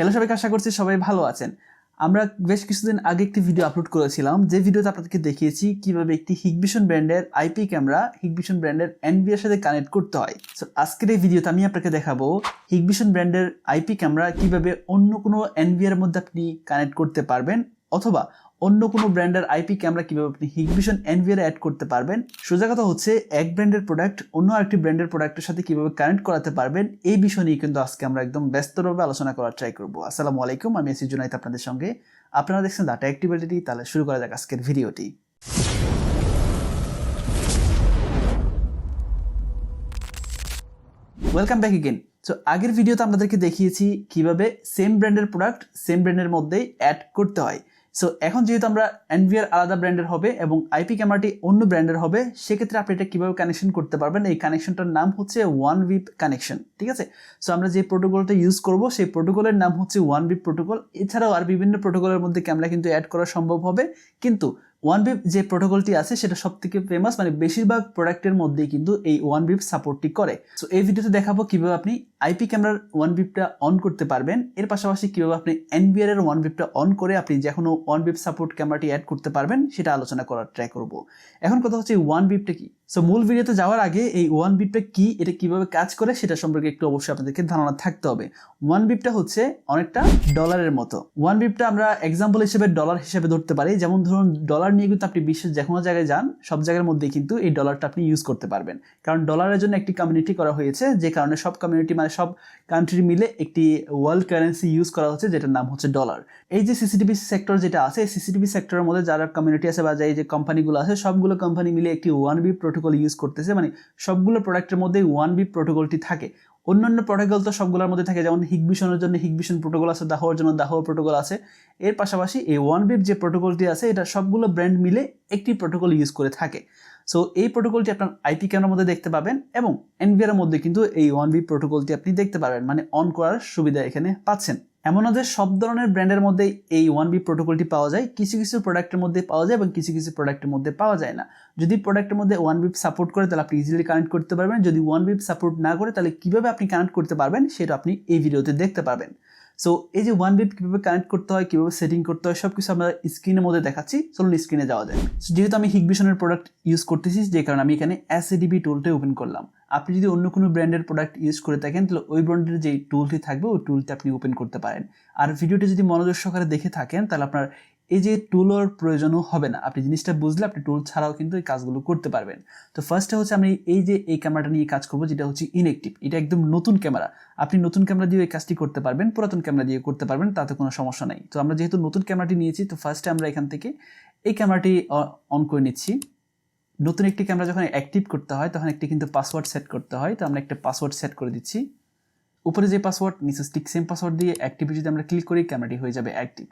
Hello সবাইকে আশা করছি সবাই ভালো আছেন। আমরা বেশ কিছুদিন আগে একটি ভিডিও আপলোড করেছিলাম। যে ভিডিওতে আপনাদেরকে দেখিয়েছি কীভাবে একটি হিগবিশন ব্র্যান্ডের আইপি ক্যামেরা হিগভিশন ব্র্যান্ডের এনবিআর সাথে কানেক্ট করতে হয়। সো আজকের এই ভিডিওতে আমি আপনাকে দেখাবো হিগবিশন ব্র্যান্ডের আইপি ক্যামেরা কীভাবে অন্য কোনো এনবিআর মধ্যে আপনি কানেক্ট করতে পারবেন অথবা অন্য কোনো ব্র্যান্ডের আইপি ক্যামেরা কীভাবে আপনি হিগভিশন এনভিআর অ্যাড করতে পারবেন? সোজা কথা হচ্ছে, এক ব্র্যান্ডের প্রোডাক্ট অন্য আরেকটি ব্র্যান্ডের প্রোডাক্টের সাথে কীভাবে কানেক্ট করাতে পারবেন, এই বিষয় নিয়ে কিন্তু আজকে আমরা একদম ব্যস্তভাবে আলোচনা করার ট্রাই করব। আসসালামু আলাইকুম, আমি এসি জুনাইত আপনাদের সঙ্গে। আপনারা দেখছেন ডাটা অ্যাক্টিভিটি তাহলে শুরু করা যাক আজকের ভিডিওটি। ওয়েলকাম ব্যাক এগেন সো আগের ভিডিওতে আপনাদেরকে দেখিয়েছি কীভাবে সেম ব্র্যান্ডের প্রোডাক্ট সেম ব্র্যান্ডের মধ্যেই অ্যাড করতে হয়। সো এখন যেহেতু আমরা এনভিআর আলাদা ব্র্যান্ডের হবে এবং আইপি ক্যামেরাটি অন্য ব্র্যান্ডের হবে, সেক্ষেত্রে আপনি এটা কীভাবে কানেকশন করতে পারবেন? এই কানেকশনটার নাম হচ্ছে ওয়ান উইপ কানেকশন ঠিক আছে? সো আমরা যে প্রোটোকলটা ইউজ করব, সেই প্রোটোকলের নাম হচ্ছে ওয়ান উইপ প্রোটোকল এছাড়াও আর বিভিন্ন প্রোটোকলের মধ্যে ক্যামেরা কিন্তু অ্যাড করা সম্ভব হবে। কিন্তু ওয়ান বিপ যে প্রোটোকলটি আছে, সেটা সব থেকে ফেমাস মানে বেশিরভাগ প্রোডাক্টের মধ্যেই কিন্তু এই ওয়ান বিপ সাপোর্টটি করে। সো এই ভিডিওতে দেখাবো কীভাবে আপনি আইপি ক্যামেরার ওয়ান বিপটা অন করতে পারবেন। এর পাশাপাশি কীভাবে আপনি এনবিআর এর ওয়ান বিপটা অন করে আপনি যে কোনো ওয়ান বিপ সাপোর্ট ক্যামেরাটি অ্যাড করতে পারবেন, সেটা আলোচনা করার ট্রাই করব। এখন কথা হচ্ছে ওয়ান বিপটা কি? সো মূল ভিডিওতে যাওয়ার আগে এই ওয়ান বিপটা কি, এটা কীভাবে কাজ করে সেটা সম্পর্কে একটু অবশ্যই আপনাদেরকে ধারণা থাকতে হবে। ওয়ান বিপটা হচ্ছে অনেকটা ডলারের মতো। ওয়ান বিপটা আমরা এক্সাম্পল হিসেবে ডলার হিসেবে ধরতে পারি। যেমন ধরুন ডলার নিয়ে কিন্তু আপনি বিশ্বের যে কোনো জায়গায় যান, সব জায়গার মধ্যে কিন্তু এই ডলারটা আপনি ইউজ করতে পারবেন। কারণ ডলারের জন্য একটি কমিউনিটি করা হয়েছে, যে কারণে সব কমিউনিটি মানে সব কান্ট্রি মিলে একটি ওয়ার্ল্ড কারেন্সি ইউজ করা হচ্ছে, যেটার নাম হচ্ছে ডলার এই যে সিসিটিভি সেক্টর যেটা আছে সিসিটিভি সেক্টরের মধ্যে যারা কমিউনিটি আছে বা এই যে কোম্পানিগুলো আছে, সবগুলো কোম্পানি মিলে একটি ওয়ান বি প্রোটোকল ইউজ করতেছে। মানে সবগুলো প্রোডাক্টের মধ্যে ওয়ান বি প্রোটোকলটি থাকে। অন্যান্য প্রোটোকল তো সবগুলোর মধ্যে থাকে, যেমন হিগবিশনের জন্য হিগবিশন প্রোটোকল আছে, দাহোর জন্য দাহোর প্রোটোকল আছে। এর পাশাপাশি এই ওয়ান বিপ যে প্রোটোকলটি আছে, এটা সবগুলো ব্র্যান্ড মিলে একটি প্রোটোকল ইউজ করে থাকে। সো এই প্রোটোকলটি আপনার আইপি ক্যামেরার মধ্যে দেখতে পাবেন এবং এনভিআর মধ্যে কিন্তু এই ওয়ান বি প্রোটোকলটি আপনি দেখতে পাবেন মানে অন করার সুবিধা এখানে পাচ্ছেন। এমন যে সব ধরনের ব্র্যান্ডের মধ্যে এই ওয়ান বি প্রোটোকলটি পাওয়া যায়। কিছু কিছু প্রোডাক্টের মধ্যে পাওয়া যায় এবং কিছু কিছু প্রোডাক্টের মধ্যে পাওয়া যায় না। যদি প্রোডাক্টের মধ্যে ওয়ান বিপ সাপোর্ট করে, তাহলে আপনি ইজিলি কানেক্ট করতে পারবেন। যদি ওয়ান বিপ সাপোর্ট না করে, তাহলে কীভাবে আপনি কানেক্ট করতে পারবেন, সেটা আপনি এই ভিডিওতে দেখতে পারবেন। সো এই যে ওয়ান বিট কীভাবে কানেক্ট করতে হয়, কীভাবে সেটিং করতে হয় সব কিছু আমরা স্ক্রিনের মধ্যে দেখাচ্ছি। চলুন স্ক্রিনে যাওয়া যায় যেহেতু আমি হিগবিশনের প্রোডাক্ট ইউজ করতেছি, যে কারণে আমি এখানে এসএডিবি টুলটা ওপেন করলাম। আপনি যদি অন্য কোনো ব্র্যান্ডের প্রোডাক্ট ইউজ করে থাকেন, তাহলে ওই ব্র্যান্ডের যে টুলটি থাকবে, ওই টুলটি আপনি ওপেন করতে পারেন। আর ভিডিওটি যদি মনোযোগ সহকারে দেখে থাকেন, তাহলে আপনার এই যে টুলোর প্রয়োজনও হবে না। আপনি জিনিসটা বুঝলে আপনি টুল ছাড়াও কিন্তু এই কাজগুলো করতে পারবেন। তো ফার্স্টে হচ্ছে আমি এই যে এই ক্যামেরাটা নিয়ে কাজ করব, যেটা হচ্ছে ইনএক্টিভ এটা একদম নতুন ক্যামেরা আপনি নতুন ক্যামেরা দিয়ে এই কাজটি করতে পারবেন, পুরাতন ক্যামেরা দিয়ে করতে পারবেন, তাতে কোনো সমস্যা নেই। তো আমরা যেহেতু নতুন ক্যামেরাটি নিয়েছি, তো ফার্স্টে আমরা এখান থেকে এই ক্যামেরাটি অন করে নিচ্ছি। নতুন একটি ক্যামেরা যখন অ্যাক্টিভ করতে হয়, তখন একটি কিন্তু পাসওয়ার্ড সেট করতে হয়। তো আমরা একটা পাসওয়ার্ড সেট করে দিচ্ছি। উপরে যে পাসওয়ার্ড নিচে স্টিক সেম পাসওয়ার্ড দিয়ে অ্যাক্টিভে যদি আমরা ক্লিক করি ক্যামেরাটি হয়ে যাবে অ্যাক্টিভ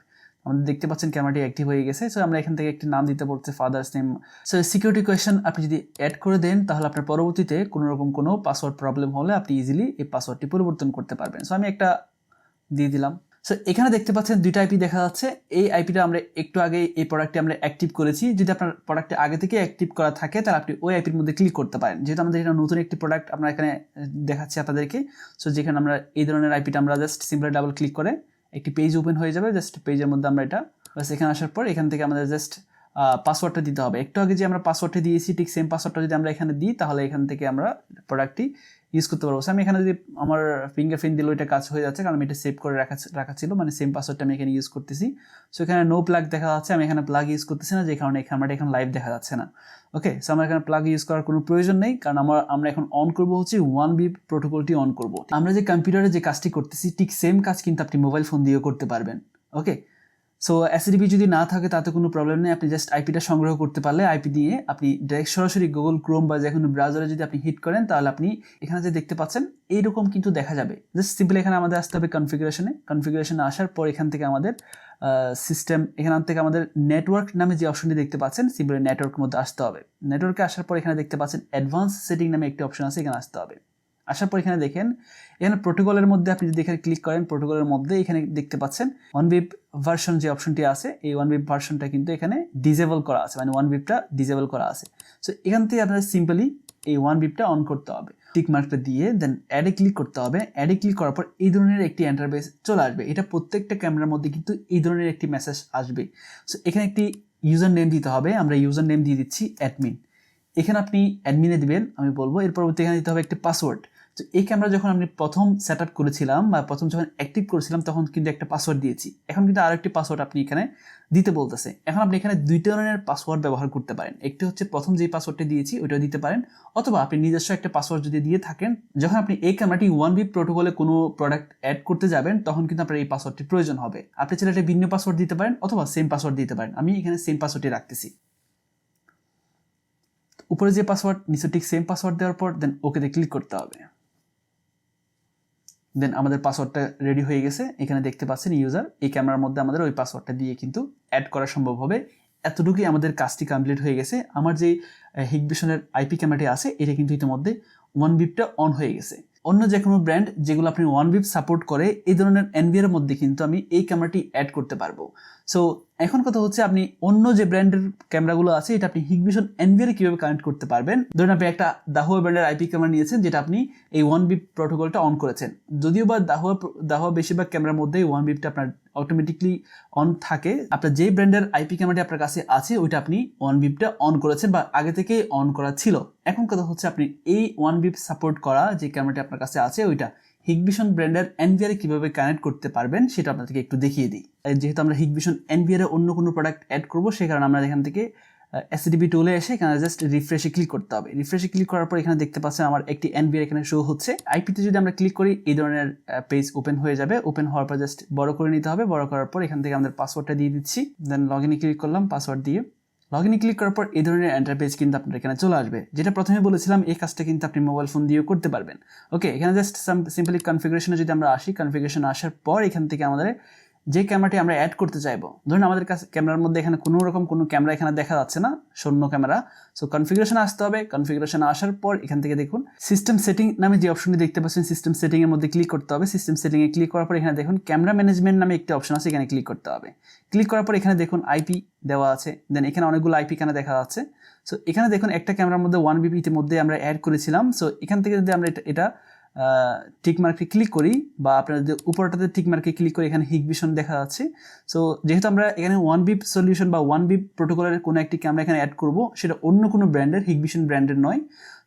আমাদের দেখতে পাচ্ছেন ক্যামেরাটি অ্যাক্টিভ হয়ে গেছে। সো আমরা এখান থেকে একটি নাম দিতে পড়ছে father's name so security question আপনি যদি অ্যাড করে দেন, তাহলে আপনার পরবর্তীতে কোনো রকম কোনো পাসওয়ার্ড প্রবলেম হলে আপনি ইজিলি এই পাসওয়ার্ডটি পরিবর্তন করতে পারবেন। সো আমি একটা দিয়ে দিলাম। সো এখানে দেখতে পাচ্ছেন দুইটা আইপি দেখা যাচ্ছে। এই আইপিটা আমরা একটু আগে এই প্রোডাক্টটি আমরা অ্যাক্টিভ করেছি। যদি আপনার প্রোডাক্টে আগে থেকে অ্যাক্টিভ করা থাকে, তাহলে আপনি ওই আইপির মধ্যে ক্লিক করতে পারেন। যেহেতু আমাদের এটা নতুন একটি প্রোডাক্ট আমরা এখানে দেখাচ্ছি আপনাদেরকে। সো যেখানে আমরা এই ধরনের আইপিটা আমরা জাস্ট সিম্পলি ডাবল ক্লিক করে একটি পেজ ওপেন হয়ে যাবে জাস্ট পেজের মধ্যে আমরা এটা বাস এখানে আসার পর এখান থেকে আমাদের জাস্ট পাসওয়ার্ডটা দিতে হবে। একটু আগে যে আমরা পাসওয়ার্ডটা দিয়েছি, ঠিক সেম পাসওয়ার্ডটা যদি আমরা এখানে দিই, তাহলে এখান থেকে আমরা প্রোডাক্টটি ইউজ করতে পারব। আমি এখানে যদি আমার ফিঙ্গারপ্রিন্ট দিলেও এটা কাজ হয়ে যাচ্ছে, কারণ আমি এটা সেভ করে রাখা রাখা ছিল মানে সেম পাসওয়ার্ডটা আমি এখানে ইউজ করতেছি। সো এখানে নো প্লাগ দেখা যাচ্ছে, আমি এখানে প্লাগ ইউজ করতেছি না, যে কারণে এখানে আমার এখন লাইভ দেখা যাচ্ছে না। ওকে সো আমার এখানে প্লাগ ইউজ করার কোনো প্রয়োজন নেই, কারণ আমার, আমরা এখন অন করব হচ্ছে ওয়ান বি প্রোটোকলটি অন করব। আমরা যে কম্পিউটারে যে কাজটি করতেছি, ঠিক সেম কাজ কিন্তু আপনি মোবাইল ফোন দিয়েও করতে পারবেন। ওকে সো এসডিবি যদি না থাকে, তাতে কোনো প্রবলেম নেই। আপনি জাস্ট আইপিটা সংগ্রহ করতে পারলে আইপি দিয়ে আপনি ডাইরেক্ট সরাসরি গুগল ক্রোম বা যে কোনো ব্রাউজারে যদি আপনি হিট করেন, তাহলে আপনি এখানে যে দেখতে পাচ্ছেন, এইরকম কিন্তু দেখা যাবে। জাস্ট সিম্পল এখানে আমাদের আসতে হবে কনফিগারেশনে কনফিগারেশনে আসার পর এখান থেকে আমাদের সিস্টেম এখান থেকে আমাদের নেটওয়ার্ক নামে যে অপশনটি দেখতে পাচ্ছেন সিম্পলি নেটওয়ার্কের মধ্যে আসতে হবে। নেটওয়ার্কে আসার পর এখানে দেখতে পাচ্ছেন অ্যাডভান্স সেটিং নামে একটি অপশন আছে, এখানে আসতে হবে। আসার পর এখানে দেখেন, এখানে প্রোটোকলের মধ্যে আপনি যদি এখানে ক্লিক করেন প্রোটোকলের মধ্যে এখানে দেখতে পাচ্ছেন ওয়ান বিপ ভার্সন যে অপশনটি আছে, এই ওয়ান বিপ ভার্সনটা কিন্তু এখানে ডিজেবল করা আছে মানে ওয়ান বিপটা ডিজেবল করা আছে। সো এখান থেকে আপনার সিম্পলি এই ওয়ান বিপটা অন করতে হবে। টিক মার্কটা দিয়ে দেন অ্যাডে ক্লিক করতে হবে। অ্যাডে ক্লিক করার পর এই ধরনের একটি এন্টারফেস চলে আসবে। এটা প্রত্যেকটা ক্যামেরার মধ্যে কিন্তু এই ধরনের একটি মেসেজ আসবে। সো এখানে একটি ইউজার নেম দিতে হবে। আমরা ইউজার নেম দিয়ে দিচ্ছি অ্যাডমিন এখানে আপনি অ্যাডমিনে দিবেন, আমি বলব। এর পরবর্তী এখানে দিতে হবে একটি পাসওয়ার্ড তো এই ক্যামেরা যখন আমি প্রথম সেট আপ করেছিলাম বা প্রথম যখন অ্যাক্টিভ করেছিলাম, তখন কিন্তু একটা পাসওয়ার্ড দিয়েছি। এখন কিন্তু আরেকটি পাসওয়ার্ড আপনি এখানে দিতে বলতেছে। এখন আপনি এখানে দুই ধরনের পাসওয়ার্ড ব্যবহার করতে পারেন। একটি হচ্ছে প্রথম যে পাসওয়ার্ডটি দিয়েছি, ওইটাও দিতে পারেন। অথবা আপনি নিজস্ব একটা পাসওয়ার্ড যদি দিয়ে থাকেন, যখন আপনি এই ক্যামেরাটি ওয়ান বি প্রোটোকলে কোনো প্রোডাক্ট অ্যাড করতে যাবেন, তখন কিন্তু আপনার এই পাসওয়ার্ডটি প্রয়োজন হবে। আপনি চাইলে একটা ভিন্ন পাসওয়ার্ড দিতে পারেন অথবা সেম পাসওয়ার্ড দিতে পারেন। আমি এখানে সেম পাসওয়ার্ডটি রাখতেছি। উপরে যে পাসওয়ার্ড নিচে ঠিক সেম পাসওয়ার্ড দেওয়ার পর দেন ওকেতে ক্লিক করতে হবে। দেন আমাদের পাসওয়ার্ডটা রেডি হয়ে গেছে। এখানে দেখতে পাচ্ছেন ইউজার এই ক্যামেরার মধ্যে আমাদের ওই পাসওয়ার্ডটা দিয়ে কিন্তু অ্যাড করা সম্ভব হবে। এতটুকুই আমাদের কাজটি কমপ্লিট হয়ে গেছে। আমার যে হিগবিশনের আইপি ক্যামেরাটি আছে, এটা কিন্তু ইতিমধ্যে ওয়ান বিপটা অন হয়ে গেছে। অন্য যে কোনো ব্র্যান্ড যেগুলো আপনি ওয়ান বিপ সাপোর্ট করে, এই ধরনের এনভিআর মধ্যে কিন্তু আমি এই ক্যামেরাটি অ্যাড করতে পারব। সো এখন কথা হচ্ছে আপনি অন্য যে ব্র্যান্ডের ক্যামেরাগুলো আছে, এটা আপনি হিগভিশন এনভিআর কীভাবে কানেক্ট করতে পারবেন? ধরুন আপনি একটা দাহুয়া ব্র্যান্ডের আইপি ক্যামেরা নিয়েছেন, যেটা আপনি এই ওয়ান বিপ প্রোটোকলটা অন করেছেন। যদিও বা দাহুয়া দাহুয়া বেশিরভাগ ক্যামেরার মধ্যে ওয়ান বিপটা আপনার অটোমেটিকলি অন থাকে, আপনার যে ব্র্যান্ডের আইপি ক্যামেরাটি আপনার কাছে আছে, ওইটা আপনি ওয়ান বিপটা অন করেছেন বা আগে থেকে অন করা ছিল। এখন কথা হচ্ছে আপনি এই ওয়ান বিপ সাপোর্ট করা যে ক্যামেরাটি আপনার কাছে আছে, ওইটা হিগভিশন ব্র্যান্ডের এনভিআর কীভাবে কানেক্ট করতে পারবেন সেটা আপনাদেরকে একটু দেখিয়ে দিই। যেহেতু আমরা হিগভিশন এনভিআর অন্য কোনো প্রোডাক্ট অ্যাড করব, সেই কারণে আমরা এখান থেকে এসডিবি টুলে এসে এখানে জাস্ট রিফ্রেশে ক্লিক করতে হবে। রিফ্রেশে ক্লিক করার পর এখানে দেখতে পাচ্ছেন আমার একটি এনবিআর এখানে শো হচ্ছে। আইপিতে যদি আমরা ক্লিক করি, এই ধরনের পেজ ওপেন হয়ে যাবে। ওপেন হওয়ার পর জাস্ট বড় করে নিতে হবে। বড় করার পর এখান থেকে আমাদের পাসওয়ার্ডটা দিয়ে দিচ্ছি। দেন লগ ইনে ক্লিক করলাম পাসওয়ার্ড দিয়ে। লগ ইন ক্লিক করার পর এই ধরনের এন্টারপেজ কিন্তু আপনার এখানে চলে আসবে। যেটা প্রথমে বলেছিলাম, এই কাজটা কিন্তু আপনি মোবাইল ফোন দিয়েও করতে পারবেন। ওকে এখানে জাস্ট সিম্পলি কনফিগারেশনে যদি আমরা আসি কনফিগারেশন আসার পর এখান থেকে আমাদের যে ক্যামেরাটি আমরা অ্যাড করতে চাইব, ধরুন আমাদের কাছে ক্যামেরার মধ্যে এখানে কোনো রকম কোনো ক্যামেরা এখানে দেখা যাচ্ছে না, শূন্য ক্যামেরা। সো কনফিগারেশন আসতে হবে। কনফিগারেশন আসার পর এখান থেকে দেখুন সিস্টেম সেটিং নামে যে অপশনটি দেখতে পাচ্ছেন সিস্টেম সেটিং এর মধ্যে ক্লিক করতে হবে। সিস্টেম সেটিং এ ক্লিক করার পর এখানে দেখুন ক্যামেরা ম্যানেজমেন্ট নামে একটি অপশন আছে, এখানে ক্লিক করতে হবে। ক্লিক করার পর এখানে দেখুন আইপি দেওয়া আছে। দেন এখানে অনেকগুলো আইপি এখানে দেখা যাচ্ছে। সো এখানে দেখুন, একটা ক্যামেরার মধ্যে ওয়ান বিপি ইতিমধ্যে আমরা অ্যাড করেছিলাম। সো এখান থেকে যদি আমরা এটা টিক মার্কে ক্লিক করি বা আপনার যদি উপরটাতে টিক মার্কে ক্লিক করি এখানে হিগভিশন দেখা যাচ্ছে। সো যেহেতু আমরা এখানে ওয়ান বিপ সলিউশন বা ওয়ান বিপ প্রোটোকলের কোনো একটি ক্যামেরা এখানে অ্যাড করব, সেটা অন্য কোনো ব্র্যান্ডের হিগভিশন ব্র্যান্ডের নয়।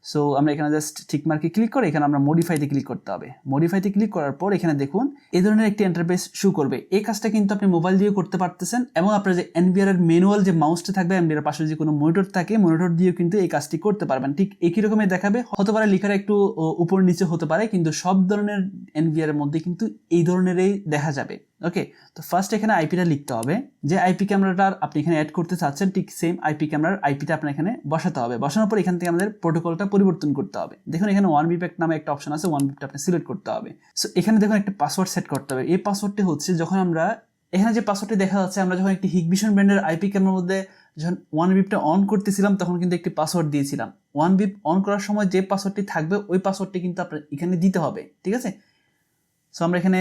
সো আমরা এখানে জাস্ট ঠিক মার্কে ক্লিক করে এখানে আমরা মডিফাইতে ক্লিক করতে হবে। মডিফাইতে ক্লিক করার পর এখানে দেখুন এই ধরনের একটি এন্টারপ্রাইজ শু করবে। এই কাজটা কিন্তু আপনি মোবাইল দিয়ে করতে পারতেছেন এবং আপনার যে এনবিআর ম্যানুয়াল যে মাউসটা থাকবে এনবিআর পাশে যে কোনো মনিটর থাকে মনিটর দিয়েও কিন্তু এই কাজটি করতে পারবেন। ঠিক একই রকমের দেখাবে। হতে পারে লেখার একটু উপর নিচে হতে পারে, কিন্তু সব ধরনের এনবিআর এর মধ্যে কিন্তু এই ধরনেরই দেখা যাবে। ওকে তো ফার্স্ট এখানে আইপিটা লিখতে হবে। যে আইপি ক্যামেরাটা আপনি এখানে অ্যাড করতে চাচ্ছেন, ঠিক সেম আইপি ক্যামেরার আইপিটা আপনার এখানে বসাতে হবে। বসানোর পর এখান থেকে আমাদের প্রোটোকলটা পরিবর্তন করতে হবে। দেখুন, এখানে ওয়ান বিপ্যাক নামে একটা অপশন আছে ওয়ান বিপটা আপনি সিলেক্ট করতে হবে। সো এখানে দেখুন একটা পাসওয়ার্ড সেট করতে হবে। এই পাসওয়ার্ডটি হচ্ছে যখন আমরা, এখানে যে পাসওয়ার্ডটি দেখা যাচ্ছে, আমরা যখন একটি হিগভিশন ব্র্যান্ডের আইপি ক্যামেরার মধ্যে যখন ওয়ান বিপটা অন করতেছিলাম, তখন কিন্তু একটি পাসওয়ার্ড দিয়েছিলাম। ওয়ান বিপ অন করার সময় যে পাসওয়ার্ডটি থাকবে, ওই পাসওয়ার্ডটি কিন্তু আপনার এখানে দিতে হবে, ঠিক আছে? সো আমরা এখানে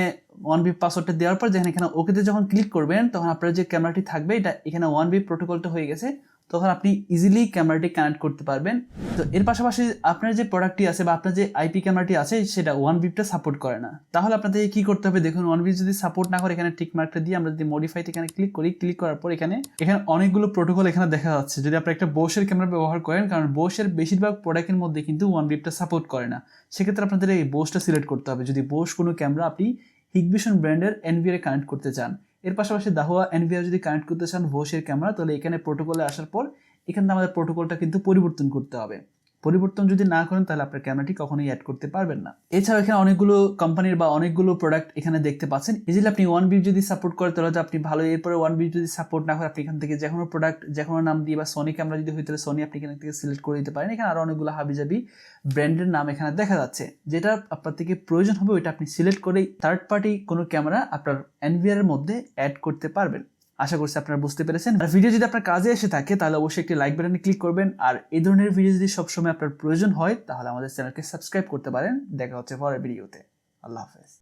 ওয়ান বি পাসওয়ার্ডটা দেওয়ার পর, যেখানে এখানে ওকেতে যখন ক্লিক করবেন, তখন আপনার যে ক্যামেরাটি থাকবে, এটা এখানে ওয়ান বি প্রোটোকলটা হয়ে গেছে। তখন আপনি ইজিলি ক্যামেরাটি কানেক্ট করতে পারবেন। তো এর পাশাপাশি আপনার যে প্রোডাক্টটি আছে বা আপনার যে আইপি ক্যামেরাটি আছে, সেটা ওয়ান বিপটা সাপোর্ট করে না। তাহলে আপনাদের কি করতে হবে? দেখুন ওয়ান বিপ যদি সাপোর্ট না করে, এখানে টিক মার্কটা দিয়ে আমরা যদি মডিফাইতে এখানে ক্লিক করি ক্লিক করার পর এখানে এখানে অনেকগুলো প্রোটোকল এখানে দেখা যাচ্ছে। যদি আপনি একটা বোসের ক্যামেরা ব্যবহার করেন, কারণ বোসের বেশিরভাগ প্রোডাক্টের মধ্যে কিন্তু ওয়ান বিপটা সাপোর্ট করে না। সেক্ষেত্রে আপনাদের এই বোসটা সিলেক্ট করতে হবে। যদি বোস কোনো ক্যামেরা আপনি হিগভিশন ব্র্যান্ডের এনভিআর কানেক্ট করতে চান। এর পাশাপাশি দাহুয়া এনভিআর যদি কানেক্ট করতে চান ভোসের ক্যামেরা তাহলে এখানে প্রোটোকলে আসার পর এখানে আমাদের প্রোটোকলটা কিন্তু পরিবর্তন করতে হবে। পরিবর্তন যদি না করেন, তাহলে আপনার ক্যামেরাটি কখনোই অ্যাড করতে পারবেন না। এছাড়াও এখানে অনেকগুলো কোম্পানির বা অনেকগুলো প্রোডাক্ট এখানে দেখতে পাচ্ছেন। ইজিলি আপনি ওয়ান বিপ যদি সাপোর্ট করে, তাহলে আপনি ভালো। এরপরে ওয়ান বিপ যদি সাপোর্ট না করে, আপনি এখান থেকে যে কোনো প্রোডাক্ট যে কোনো নাম দিয়ে বা সোনি ক্যামেরা যদি হয় তাহলে সনি আপনি এখান থেকে সিলেক্ট করে দিতে পারেন। এখানে আরও অনেকগুলো হাবিজাবি ব্র্যান্ডের নাম এখানে দেখা যাচ্ছে। যেটা আপনার থেকে প্রয়োজন হবে, ওইটা আপনি সিলেক্ট করেই থার্ড পার্টি কোনো ক্যামেরা আপনার এনভিআর মধ্যে অ্যাড করতে পারবেন। আশা করছি আপনারা বুঝতে পেরেছেন। আর ভিডিও যদি আপনার কাজে এসে থাকে, তাহলে অবশ্যই একটি লাইক বাটনে ক্লিক করবেন। আর এই ধরনের ভিডিও যদি সবসময় আপনার প্রয়োজন হয়, তাহলে আমাদের চ্যানেলকে সাবস্ক্রাইব করতে পারেন। দেখা হচ্ছে পরের ভিডিওতে আল্লাহ হাফেজ।